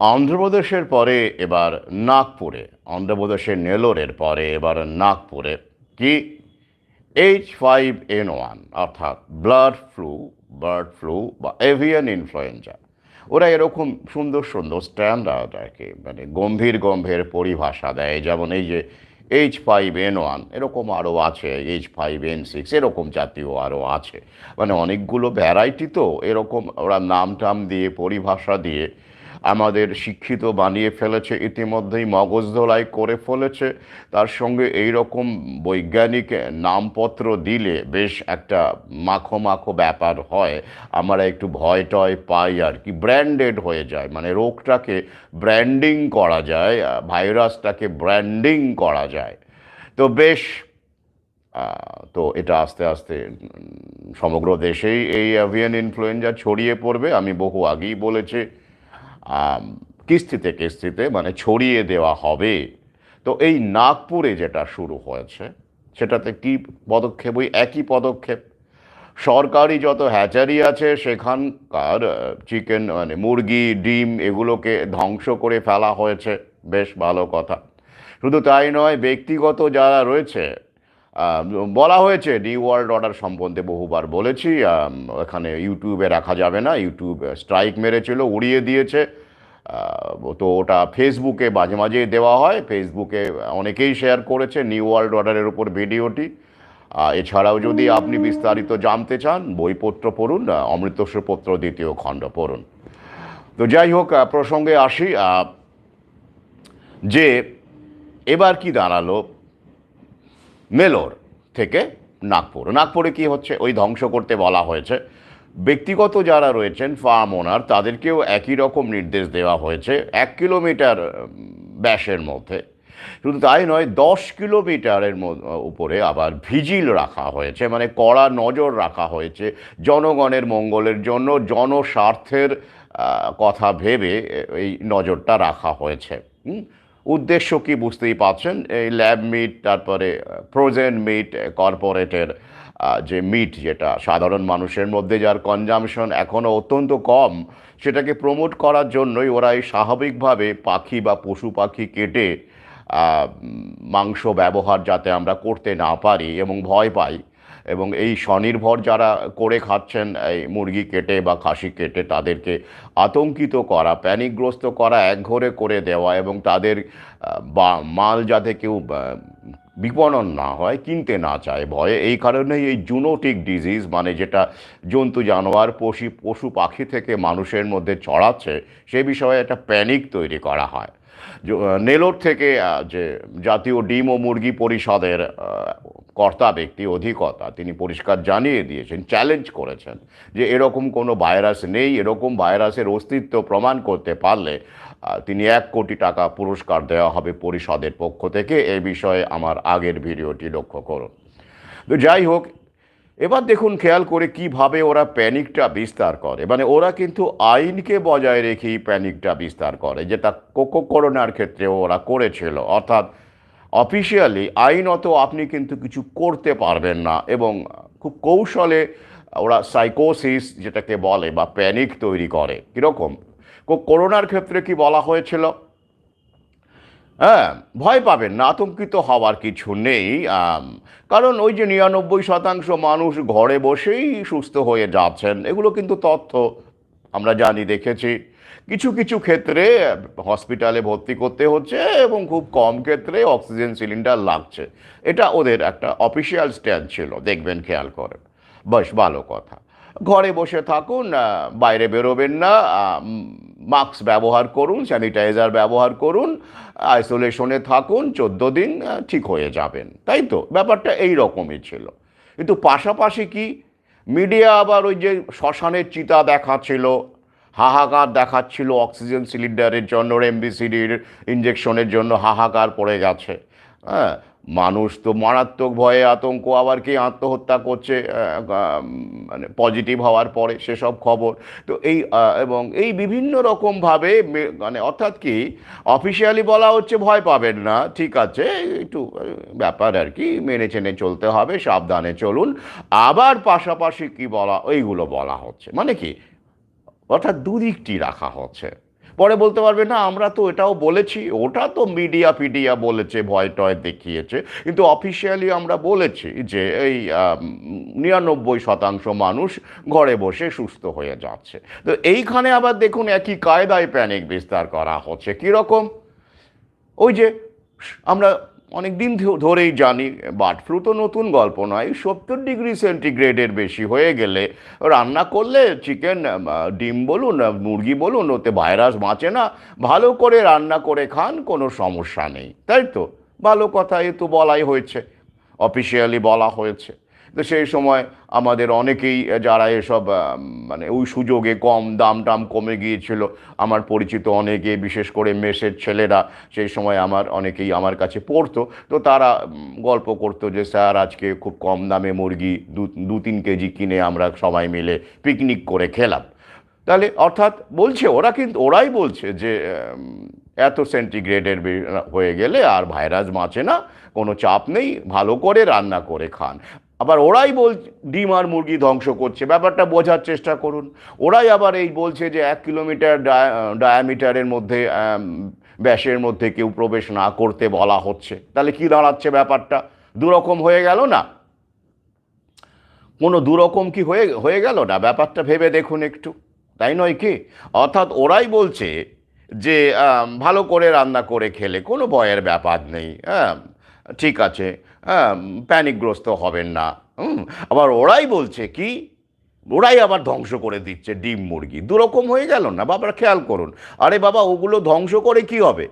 অন্ধ্রপ্রদেশের পরে এবার নাগপুরে, অন্ধ্রপ্রদেশের নেলোরের পরে এবার নাগপুরে কি? এইচ ফাইভ এন ওয়ান অর্থাৎ ব্লাড ফ্লু বার্ড ফ্লু বা এভিয়ান ইনফ্লুয়েঞ্জা ওরা এরকম সুন্দর সুন্দর স্ট্যান্ডার্ড আর কি মানে গম্ভীর গম্ভীর পরিভাষা দেয়। যেমন এই যে এইচ ফাইভ এন ওয়ান এরকম আরও আছে এইচ ফাইভ এন সিক্স এরকম জাতীয় আরও আছে। মানে অনেকগুলো ভ্যারাইটি তো, এরকম ওরা নাম টাম দিয়ে, পরিভাষা দিয়ে আমাদের শিক্ষিত বানিয়ে ফেলেছে, ইতিমধ্যেই মগজ ধোলাই করে ফেলেছে। তার সঙ্গে এই রকম বৈজ্ঞানিক নামপত্র দিলে বেশ একটা মাখো মাখো ব্যাপার হয়। আমরা একটু ভয় টয় পাই আর কি, ব্র্যান্ডেড হয়ে যায়। মানে রোগটাকে ব্র্যান্ডিং করা যায়, ভাইরাসটাকে ব্র্যান্ডিং করা যায়। তো বেশ তো এটা আস্তে আস্তে সমগ্র দেশেই এই অ্যাভিয়ান ইনফ্লুয়েঞ্জা ছড়িয়ে পড়বে। আমি বহু আগেই বলেছি কিস্তিতে কিস্তিতে মানে ছড়িয়ে দেওয়া হবে। তো এই নাগপুরে যেটা শুরু হয়েছে, সেটাতে কি পদক্ষেপ? ওই একই পদক্ষেপ। সরকারি যত হ্যাচারি আছে, সেখানকার চিকেন মানে মুরগি, ডিম এগুলোকে ধ্বংস করে ফেলা হয়েছে। বেশ ভালো কথা। শুধু তাই নয়, ব্যক্তিগত যারা রয়েছে বলা হয়েছে নিউ ওয়ার্ল্ড অর্ডার সম্বন্ধে বহুবার বলেছি এখানে ইউটিউবে রাখা যাবে না ইউটিউব স্ট্রাইক মেরেছিল উড়িয়ে দিয়েছে। তো ওটা ফেসবুকে মাঝে মাঝে দেওয়া হয় ফেসবুকে অনেকেই শেয়ার করেছে নিউ ওয়ার্ল্ড অর্ডারের উপর ভিডিওটি। এছাড়াও যদি আপনি বিস্তারিত জানতে চান বইপত্র পড়ুন আহ, অমৃতস্বপত্র দ্বিতীয় খণ্ড পড়ুন। তো যাই হোক প্রসঙ্গে আসি যে এবার কি দাঁড়াল নেলোর থেকে নাগপুর। নাগপুরে কি হচ্ছে? ওই ধ্বংস করতে বলা হয়েছে। ব্যক্তিগত যারা রয়েছেন ফার্ম ওনার তাদেরকেও একই রকম নির্দেশ দেওয়া হয়েছে, এক কিলোমিটার ব্যাসের মধ্যে। শুধু তাই নয়, দশ কিলোমিটারের উপরে আবার ভিজিল রাখা হয়েছে মানে কড়া নজর রাখা হয়েছে জনগণের মঙ্গলের জন্য, জনস্বার্থের কথা ভেবে এই নজরটা রাখা হয়েছে। হুম? উদ্দেশ্য কি বুঝতেই পারছেন? এই ল্যাব মিট, তারপরে ফ্রোজেন মিট, কর্পোরেটের যে মিট যেটা সাধারণ মানুষের মধ্যে যার কনজামশন এখনও অত্যন্ত কম, সেটাকে প্রমোট করার জন্যই ওরা এই স্বাভাবিকভাবে পাখি বা পশু পাখি কেটে মাংস ব্যবহার যাতে আমরা করতে না পারি এবং ভয় পাই এবং এই স্বনির্ভর যারা করে খাচ্ছেন, এই মুরগি কেটে বা খাসি কেটে তাদেরকে আতঙ্কিত করা, প্যানিকগ্রস্ত করা, একঘরে করে দেওয়া এবং তাদের বা মাল যাতে কেউ বিপণন না হয়, কিনতে না চায় ভয়ে, এই কারণেই এই জুনোটিক ডিজিজ মানে যেটা জন্তু, জানোয়ার, পশু পশু, পাখি থেকে মানুষের মধ্যে ছড়াচ্ছে, সে বিষয়ে একটা প্যানিক তৈরি করা হয়। নেলোর থেকে যে জাতীয় ডিম ও মুরগি পরিষদের কর্তা ব্যক্তি, অধিকর্তা, তিনি পরিষ্কার জানিয়ে দিয়েছেন চ্যালেঞ্জ করেছেন যে এরকম কোনো ভাইরাস নেই, এরকম ভাইরাসের অস্তিত্ব প্রমাণ করতে পারলে তিনি এক কোটি টাকা পুরস্কার দেওয়া হবে পরিষদের পক্ষ থেকে। এ বিষয়ে আমার আগের ভিডিওটি লক্ষ্য করুন। তো যাই হোক এবার দেখুন খেয়াল করে কীভাবে ওরা প্যানিকটা বিস্তার করে। মানে ওরা কিন্তু আইনকে বজায় রেখেই প্যানিকটা বিস্তার করে, যেটা কোকো করোনার ক্ষেত্রেও ওরা করেছিল। অর্থাৎ অফিসিয়ালি আইনত আপনি কিন্তু কিছু করতে পারবেন না এবং খুব কৌশলে ওরা সাইকোসিস যেটাকে বলে বা প্যানিক তৈরি করে। কীরকম? করোনার ক্ষেত্রে কি বলা হয়েছিল? হ্যাঁ ভয় পাবেন না, আতঙ্কিত হওয়ার কিছু নেই কারণ ওই যে নিরানব্বই শতাংশ মানুষ ঘরে বসেই সুস্থ হয়ে যাচ্ছেন, এগুলো কিন্তু তথ্য, আমরা জানি, দেখেছি। কিছু কিছু ক্ষেত্রে হসপিটালে ভর্তি করতে হচ্ছে এবং খুব কম ক্ষেত্রে অক্সিজেন সিলিন্ডার লাগছে। এটা ওদের একটা অফিসিয়াল স্ট্যান্ড ছিল, দেখবেন খেয়াল করে বেশ, ভালো কথা। ঘরে বসে থাকুন বাইরে বেরোবেন না মাস্ক ব্যবহার করুন, স্যানিটাইজার ব্যবহার করুন, আইসোলেশনে থাকুন, চোদ্দ দিন ঠিক হয়ে যাবেন। তাই তো? ব্যাপারটা এই রকমই ছিল। কিন্তু পাশাপাশি কি? মিডিয়া আবার ওই যে শ্মশানের চিতা দেখাচ্ছিল, হাহাকার দেখাচ্ছিল অক্সিজেন সিলিন্ডারের জন্য রেমবিসিডির ইঞ্জেকশনের জন্য হাহাকার পড়ে গেছে। হ্যাঁ মানুষ তো মারাত্মক ভয়ে আতঙ্ক, আবার কি আত্মহত্যা করছে মানে পজিটিভ হওয়ার পরে সেসব খবর। তো এই এবং এই বিভিন্ন রকমভাবে মানে অর্থাৎ কি অফিসিয়ালি বলা হচ্ছে ভয় পাবেন না, ঠিক আছে, একটু ব্যাপার আর কি, মেনে চেনে চলতে হবে, সাবধানে চলুন। আবার পাশাপাশি কি বলা ওইগুলো বলা হচ্ছে মানে কি, অর্থাৎ দুদিকটি রাখা হচ্ছে। পরে বলতে পারবে, না, আমরা তো এটাও বলেছি। ওটা তো মিডিয়া ফিডিয়া বলেছে, ভয় টয় দেখিয়েছে। কিন্তু অফিসিয়ালি আমরা বলেছি যে এই নিরানব্বই শতাংশ মানুষ ঘরে বসে সুস্থ হয়ে যাচ্ছে। তো এইখানে আবার দেখুন একই কায়দায় প্যানিক বিস্তার করা হচ্ছে। কীরকম? ওই যে, আমরা অনেক দিন ধরেই জানি বার্ড ফ্লু তো নতুন গল্প নয়, সত্তর ডিগ্রি সেন্টিগ্রেডের বেশি হয়ে গেলে রান্না করলে চিকেন ডিম বলুন মুরগি বলুন, ওতে ভাইরাস বাঁচে না, ভালো করে রান্না করে খান, কোনো সমস্যা নেই। তাই তো? ভালো কথা এ তো বলাই হয়েছে, অফিসিয়ালি বলা হয়েছে। তো সেই সময় আমাদের অনেকেই যারা এসব মানে ওই সুযোগে কম দাম টাম কমে গিয়েছিল, আমার পরিচিত অনেকে, বিশেষ করে মেসের ছেলেরা, সেই সময় আমার অনেকেই আমার কাছে পড়তো। তো তারা গল্প করতো যে, স্যার, আজকে খুব কম দামে মুরগি দু দু তিন কেজি কিনে আমরা সবাই মিলে পিকনিক করে খেলাম। তাহলে অর্থাৎ বলছে, ওরা কিন্তু, ওরাই বলছে যে এত সেন্টিগ্রেডের হয়ে গেলে আর ভাইরাস বাঁচে না, কোনো চাপ নেই, ভালো করে রান্না করে খান। আবার ওরাই বল, ডিম আর মুরগি ধ্বংস করছে, ব্যাপারটা বোঝার চেষ্টা করুন। ওরাই আবার এই বলছে যে এক কিলোমিটার ডায়ামিটারের মধ্যে ব্যাসের মধ্যে কেউ প্রবেশ না করতে বলা হচ্ছে। তাহলে কি দাঁড়াচ্ছে ব্যাপারটা? দুরকম হয়ে গেল না? কোনো দুরকম কি হয়ে হয়ে গেল না? ব্যাপারটা ভেবে দেখুন একটু। তাই নয় কি? অর্থাৎ ওরাই বলছে যে ভালো করে রান্না করে খেলে কোনো ভয়ের ব্যাপার নেই। হ্যাঁ ঠিক আছে। হ্যাঁ প্যানিকগ্রস্ত হবেন না। আবার ওরাই বলছে কি, ওরাই আবার ধ্বংস করে দিচ্ছে ডিম মুরগি। দুরকম হয়ে গেল না? বাবার খেয়াল করুন। আরে বাবা, ওগুলো ধ্বংস করে কি হবে?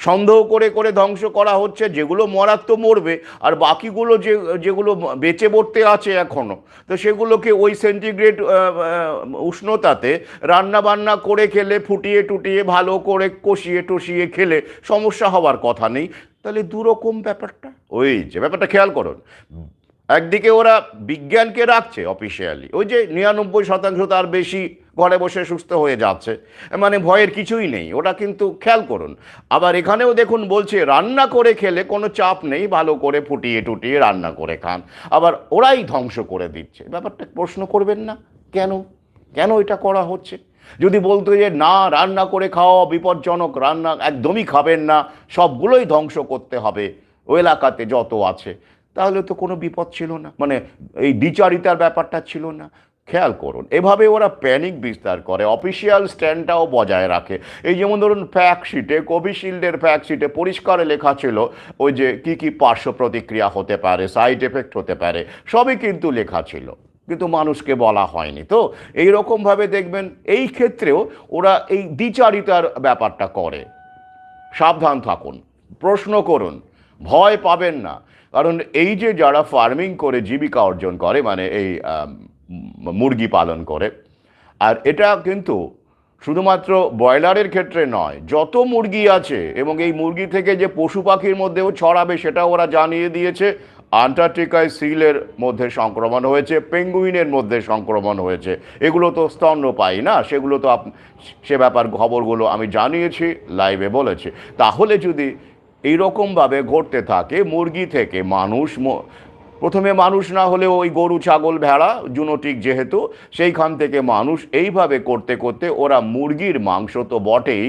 সন্দেহ করে করে ধ্বংস করা হচ্ছে, যেগুলো মরার তো মরবে, আর বাকিগুলো যে, যেগুলো বেঁচে পড়তে আছে এখনও তো সেগুলোকে ওই সেন্টিগ্রেড উষ্ণতাতে রান্না বান্না করে খেলে, ফুটিয়ে টুটিয়ে ভালো করে কষিয়ে টসিয়ে খেলে সমস্যা হওয়ার কথা নেই। তাহলে দুরকম ব্যাপারটা? ওই যে ব্যাপারটা খেয়াল করুন। একদিকে ওরা বিজ্ঞানকে রাখছে অফিসিয়ালি ওই যে নিরানব্বই শতাংশ তার বেশি ঘরে বসে সুস্থ হয়ে যাচ্ছে। মানে ভয়ের কিছুই নেই ওটা কিন্তু খেয়াল করুন। আবার এখানেও দেখুন বলছে, রান্না করে খেলে কোনো চাপ নেই, ভালো করে ফুটিয়ে টুটিয়ে রান্না করে খান। আবার ওরাই ধ্বংস করে দিচ্ছে। ব্যাপারটা প্রশ্ন করবেন না? কেন? কেন এটা করা হচ্ছে? যদি বলতো যে, না, রান্না করে খাওয়া বিপজ্জনক, রান্না একদমই খাবেন না, সবগুলোই ধ্বংস করতে হবে। ওই এলাকাতে যত আছে। তাহলে তো কোনো বিপদ ছিল না। মানে এই দ্বিচারিতার ব্যাপারটা ছিল না। খেয়াল করুন, এভাবে ওরা প্যানিক বিস্তার করে অফিসিয়াল স্ট্যান্ডটাও বজায় রাখে। এই যেমন ধরুন ফ্যাকশিটে কোভিশিল্ডের ফ্যাক্ট শিটে পরিষ্কার লেখা ছিল, ওই যে কি কি পার্শ্ব প্রতিক্রিয়া হতে পারে সাইড এফেক্ট হতে পারে, সবই কিন্তু লেখা ছিল। কিন্তু মানুষকে বলা হয়নি। তো এই রকমভাবে দেখবেন, এই ক্ষেত্রেও ওরা এই দ্বিচারিতার ব্যাপারটা করে। সাবধান থাকুন, প্রশ্ন করুন, ভয় পাবেন না। কারণ এই যে যারা ফার্মিং করে জীবিকা অর্জন করে মানে এই মুরগি পালন করে, আর এটা কিন্তু শুধুমাত্র ব্রয়লারের ক্ষেত্রে নয়, যত মুরগি আছে এবং এই মুরগি থেকে যে পশু পাখির মধ্যেও ছড়াবে সেটা ওরা জানিয়ে দিয়েছে। আন্টার্কটিকায় সিলের মধ্যে সংক্রমণ হয়েছে, পেঙ্গুইনের মধ্যে সংক্রমণ হয়েছে। এগুলো তো স্তন্যপায়ী না, সেগুলো তো সে ব্যাপার খবরগুলো আমি জানিয়েছি লাইভে বলেছি। তাহলে যদি এইরকমভাবে ঘটতে থাকে, মুরগি থেকে মানুষ প্রথমে মানুষ না হলেও ওই গরু, ছাগল, ভেড়া, জুনোটিক যেহেতু, সেইখান থেকে মানুষ এইভাবে করতে করতে ওরা মুরগির মাংস তো বটেই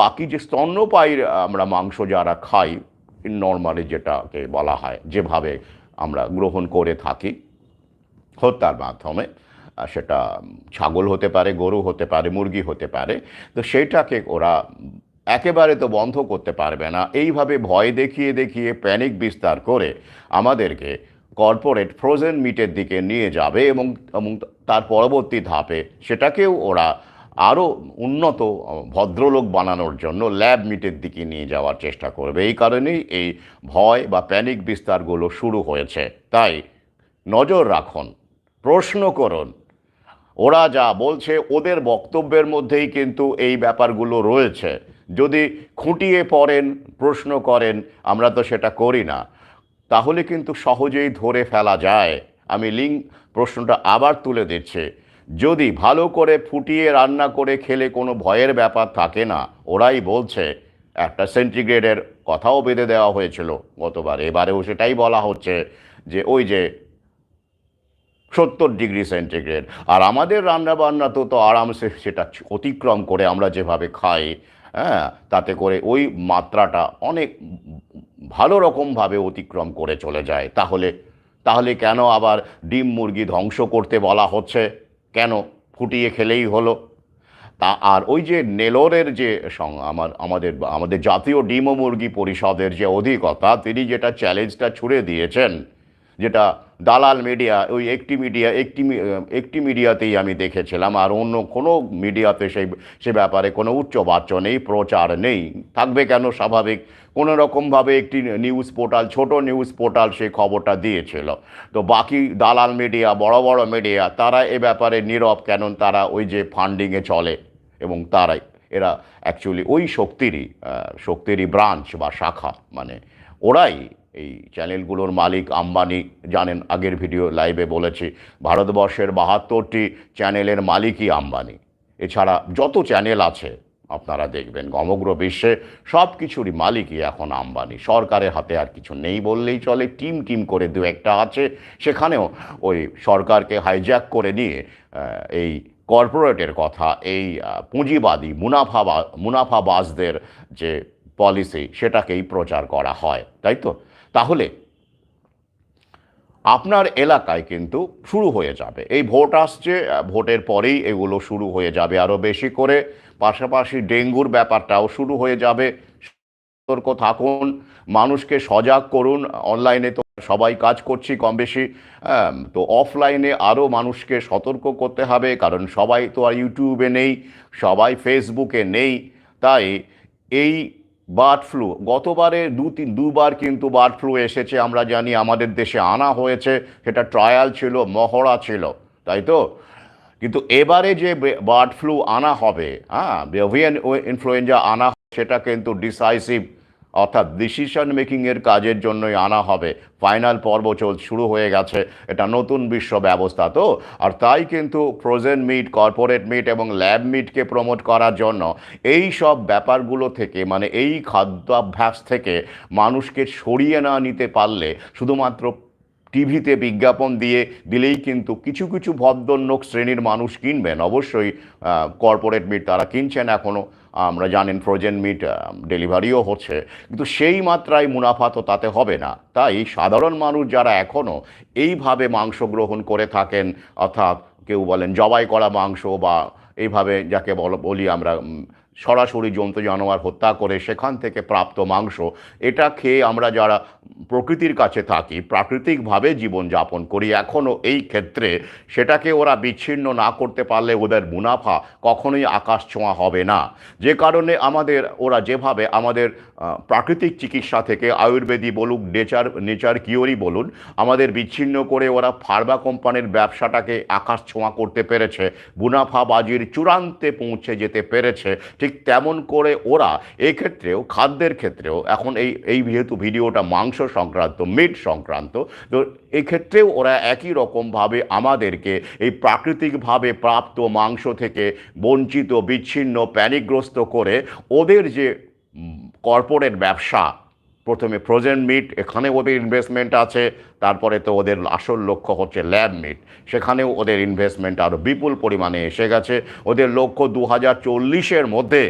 বাকি যে স্তন্যপায়ীর আমরা মাংস যারা খাই নর্মালি যেটাকে বলা হয়, যেভাবে আমরা গ্রহণ করে থাকি, হত্যার মাধ্যমে সেটা ছাগল হতে পারে, গরু হতে পারে, মুরগি হতে পারে, তো সেইটাকে ওরা একেবারে তো বন্ধ করতে পারবে না। এইভাবে ভয় দেখিয়ে দেখিয়ে প্যানিক বিস্তার করে আমাদেরকে কর্পোরেট ফ্রোজেন মিটের দিকে নিয়ে যাবে এবং তার পরবর্তী ধাপে সেটাকেও ওরা আরও উন্নত, ভদ্রলোক বানানোর জন্য ল্যাব মিটের দিকে নিয়ে যাওয়ার চেষ্টা করবে। এই কারণেই এই ভয় বা প্যানিক বিস্তারগুলো শুরু হয়েছে। তাই নজর রাখুন, প্রশ্ন করুন। ওরা যা বলছে ওদের বক্তব্যের মধ্যেই কিন্তু এই ব্যাপারগুলো রয়েছে। যদি খুঁটিয়ে পড়েন, প্রশ্ন করেন, আমরা তো সেটা করি না। তাহলে কিন্তু সহজেই ধরে ফেলা যায়। আমি লিঙ্ক প্রশ্নটা আবার তুলে দিচ্ছি। যদি ভালো করে ফুটিয়ে রান্না করে খেলে কোনো ভয়ের ব্যাপার থাকে না, ওরাই বলছে, একটা সেন্টিগ্রেডের কথাও বেঁধে দেওয়া হয়েছিল গতবার। এবারেও সেটাই বলা হচ্ছে যে ওই যে সত্তর ডিগ্রি সেন্টিগ্রেড। আর আমাদের রান্নাবান্না তো তো আরামসে সেটা অতিক্রম করে আমরা যেভাবে খাই হ্যাঁ তাতে করে ওই মাত্রাটা অনেক ভালো রকমভাবে অতিক্রম করে চলে যায়। তাহলে তাহলে কেন আবার ডিম মুরগি ধ্বংস করতে বলা হচ্ছে? কেন? ফুটিয়ে খেলেই হলো। তা, আর ওই যে নেলোরের যে আমার, আমাদের আমাদের জাতীয় ডিম মুরগি পরিষদের যে অধিকতা, তিনি যেটা চ্যালেঞ্জটা ছুড়ে দিয়েছেন যেটা দালাল মিডিয়া ওই একটি মিডিয়া একটি একটি মিডিয়াতেই আমি দেখেছিলাম, আর অন্য কোনো মিডিয়াতে সেই, সে ব্যাপারে কোনো উচ্চবাচ্য নেই, প্রচার নেই। থাকবে কেন স্বাভাবিক? কোনো রকমভাবে একটি নিউজ পোর্টাল ছোট নিউজ পোর্টাল সেই খবরটা দিয়েছিল। তো বাকি দালাল মিডিয়া বড় বড় মিডিয়া তারা এ ব্যাপারে নীরব কেন? তারা ওই যে ফান্ডিংয়ে চলে, এবং তারাই, এরা অ্যাকচুয়ালি ওই শক্তিরই শক্তিরই ব্রাঞ্চ বা শাখা মানে ওরাই এই চ্যানেলগুলোর মালিক আম্বানি জানেন, আগের ভিডিও লাইভে বলেছি, ভারতবর্ষের বাহাত্তরটি চ্যানেলের মালিকই আম্বানি। এছাড়া যত চ্যানেল আছে, আপনারা দেখবেন, সমগ্র বিশ্বে সব কিছুরই মালিকই এখন আম্বানি। সরকারের হাতে আর কিছু নেই বললেই চলে, টিম টিম করে দু একটা আছে, সেখানেও ওই সরকারকে হাইজ্যাক করে নিয়ে এই কর্পোরেটের কথা, এই পুঁজিবাদী মুনাফাবা মুনাফাবাজদের যে পলিসি সেটাকেই প্রচার করা হয়, তাই তো? তাহলে আপনার এলাকায় কিন্তু শুরু হয়ে যাবে। এই ভোট আসছে, ভোটের পরেই এগুলো শুরু হয়ে যাবে। আরও বেশি করে পাশাপাশি ডেঙ্গুর ব্যাপারটাও শুরু হয়ে যাবে। সতর্ক থাকুন, মানুষকে সজাগ করুন, অনলাইনে তো সবাই কাজ করছি কম বেশি তো অফলাইনে আরও মানুষকে সতর্ক করতে হবে, কারণ সবাই তো আর ইউটিউবে নেই, সবাই ফেসবুকে নেই। তাই এই বার্ড ফ্লু। গতবারে দু তিন, দুবার কিন্তু বার্ড ফ্লু এসেছে, আমরা জানি আমাদের দেশে আনা হয়েছে, সেটা ট্রায়াল ছিল, মহড়া ছিল, তাই তো? কিন্তু এবারে যে বার্ড ফ্লু আনা হবে হ্যাঁ বেভিয়ান ইনফ্লুয়েঞ্জা আনা সেটা কিন্তু ডিসাইসিভ অর্থাৎ ডিসিশন মেকিংয়ের কাজের জন্যই আনা হবে। ফাইনাল পর্ব চল, শুরু হয়ে গেছে। এটা নতুন বিশ্ব ব্যবস্থা তো। আর তাই কিন্তু ফ্রোজেন মিট কর্পোরেট মিট এবং ল্যাব মিটকে প্রমোট করার জন্য এই সব ব্যাপারগুলো থেকে মানে এই খাদ্যাভ্যাস থেকে মানুষকে সরিয়ে না নিতে পারলে শুধুমাত্র টিভিতে বিজ্ঞাপন দিয়ে দিলেই কিন্তু কিছু কিছু ভদ্রলোক শ্রেণির মানুষ কিনবেন। অবশ্যই কর্পোরেট মিট তারা কিনছেন এখনও আমরা জানেন ফ্রোজেন মিট ডেলিভারিও হচ্ছে। কিন্তু সেই মাত্রায় মুনাফা তো তাতে হবে না। তাই সাধারণ মানুষ যারা এখনও এইভাবে মাংস গ্রহণ করে থাকেন, অর্থাৎ কেউ বলেন জবাই করা মাংস বা এইভাবে যাকে বল- আমরা সরাসরি জন্তু জানোয়ার হত্যা করে সেখান থেকে প্রাপ্ত মাংস, এটা খেয়ে আমরা যারা প্রকৃতির কাছে থাকি, প্রাকৃতিকভাবে জীবনযাপন করি এখনও এই ক্ষেত্রে সেটাকে ওরা বিচ্ছিন্ন না করতে পারলে ওদের মুনাফা কখনোই আকাশ ছোঁয়া হবে না। যে কারণে আমাদের, ওরা যেভাবে আমাদের প্রাকৃতিক চিকিৎসা থেকে আয়ুর্বেদী বলুক, নেচার নেচার কিওরি বলুন, আমাদের বিচ্ছিন্ন করে ওরা ফার্মা কোম্পানির ব্যবসাটাকে আকাশ ছোঁয়া করতে পেরেছে, মুনাফাবাজির চূড়ান্তে পৌঁছে যেতে পেরেছে, ঠিক তেমন করে ওরা এক্ষেত্রেও, খাদ্যের ক্ষেত্রেও, এখন এই এই যেহেতু ভিডিওটা মাংস সংক্রান্ত মিট সংক্রান্ত, তো এক্ষেত্রেও ওরা একই রকমভাবে আমাদেরকে এই প্রাকৃতিকভাবে প্রাপ্ত মাংস থেকে বঞ্চিত, বিচ্ছিন্ন, প্যানিকগ্রস্ত করে ওদের যে কর্পোরেট ব্যবসা প্রথমে ফ্রোজেন মিট এখানে ওদের ইনভেস্টমেন্ট আছে, তারপরে তো ওদের আসল লক্ষ্য হচ্ছে ল্যাব মিট সেখানেও ওদের ইনভেস্টমেন্ট আরও বিপুল পরিমাণে এসে গেছে। ওদের লক্ষ্য দু হাজার চল্লিশের মধ্যে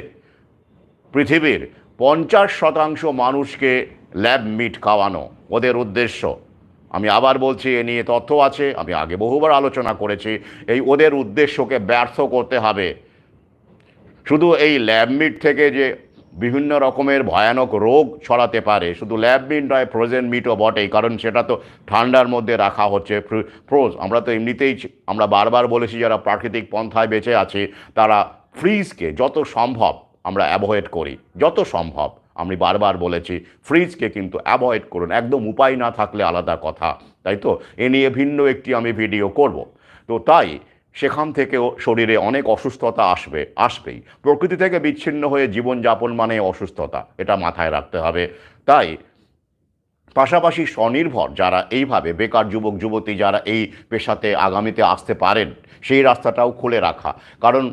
পৃথিবীর পঞ্চাশ শতাংশ মানুষকে ল্যাব মিট খাওয়ানো, ওদের উদ্দেশ্য। আমি আবার বলছি, এ নিয়ে তথ্য আছে, আমি আগে বহুবার আলোচনা করেছি, এই ওদের উদ্দেশ্যকে ব্যর্থ করতে হবে। শুধু এই ল্যাব মিট থেকে যে বিভিন্ন রকমের ভয়ানক রোগ ছড়াতে পারে। শুধু ল্যাব মিট নয়, ফ্রোজেন মিটও বটেই, কারণ সেটা তো ঠান্ডার মধ্যে রাখা হচ্ছে। ফ্রোজ, আমরা তো এমনিতেই আমরা বারবার বলেছি, যারা প্রাকৃতিক পন্থায় বেঁচে আছে, তারা ফ্রিজকে যত সম্ভব আমরা অ্যাভয়েড করি। যত সম্ভব, আমি বারবার বলেছি, ফ্রিজকে কিন্তু অ্যাভয়েড করুন। একদম উপায় না থাকলে আলাদা কথা, তাই তো? এ নিয়ে ভিন্ন একটি আমি ভিডিও করব। তো তাই সেখান থেকেও শরীরে অনেক অসুস্থতা আসবে, আসবেই। প্রকৃতি থেকে বিচ্ছিন্ন হয়ে জীবনযাপন মানে অসুস্থতা, এটা মাথায় রাখতে হবে। তাই পাশাপাশি স্বনির্ভর যারা এইভাবে, বেকার যুবক, যুবতী যারা এই পেশাতে আগামীতে আসতে পারেন, সেই রাস্তাটাও খুলে রাখা। কারণ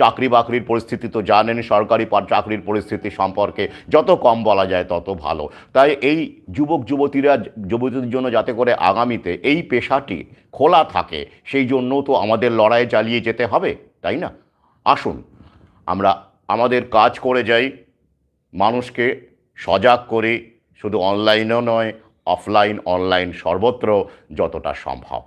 চাকরি বাকরির পরিস্থিতি তো জানেন, সরকারি চাকরির পরিস্থিতি সম্পর্কে যত কম বলা যায় তত ভালো। তাই এই যুবক যুবতীরা যুবতীদের জন্য যাতে করে আগামীতে এই পেশাটি খোলা থাকে, সেই জন্য তো আমাদের লড়াই চালিয়ে যেতে হবে, তাই না? আসুন, আমরা আমাদের কাজ করে যাই, মানুষকে সজাগ করি, শুধু অনলাইনেও নয়, অফলাইন, অনলাইন সর্বত্র যতটা সম্ভব।